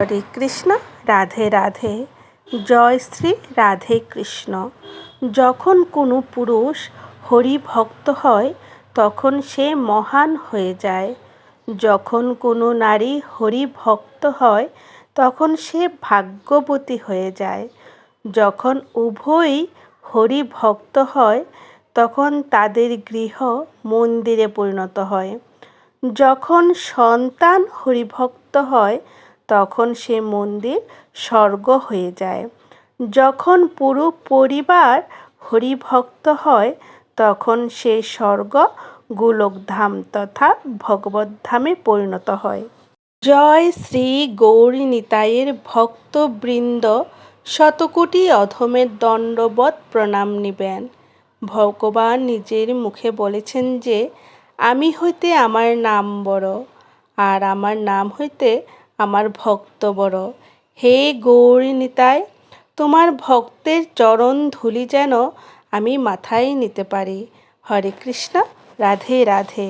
হরে কৃষ্ণ, রাধে রাধে। জয় শ্রী রাধে কৃষ্ণ। যখন কোনো পুরুষ হরি ভক্ত হয়, তখন সে মহান হয়ে যায়। যখন কোনো নারী হরি ভক্ত হয়, তখন সে ভাগ্যবতী হয়ে যায়। যখন উভয়ই হরি ভক্ত হয়, তখন তাদের গৃহ মন্দিরে পরিণত হয়। যখন সন্তান হরিভক্ত হয় তখন সে মন্দির স্বর্গ হয়ে যায়। যখন পুরো পরিবার হরিভক্ত হয়, তখন সে স্বর্গ গোলকধাম তথা ভগবদ্ধামে পরিণত হয়। জয় শ্রী গৌরী নিতাইয়ের ভক্তবৃন্দ শতকোটি অধমের দণ্ডবত প্রণাম নিবেন। ভগবান নিজের মুখে বলেছেন যে, আমি হইতে আমার নাম বড়, আর আমার নাম হইতে আমার ভক্ত বড়। হে গৌরী নিতাই তোমার ভক্তের চরণ ধুলি যেন আমি মাথায় নিতে পারি। হরে কৃষ্ণ, রাধে রাধে।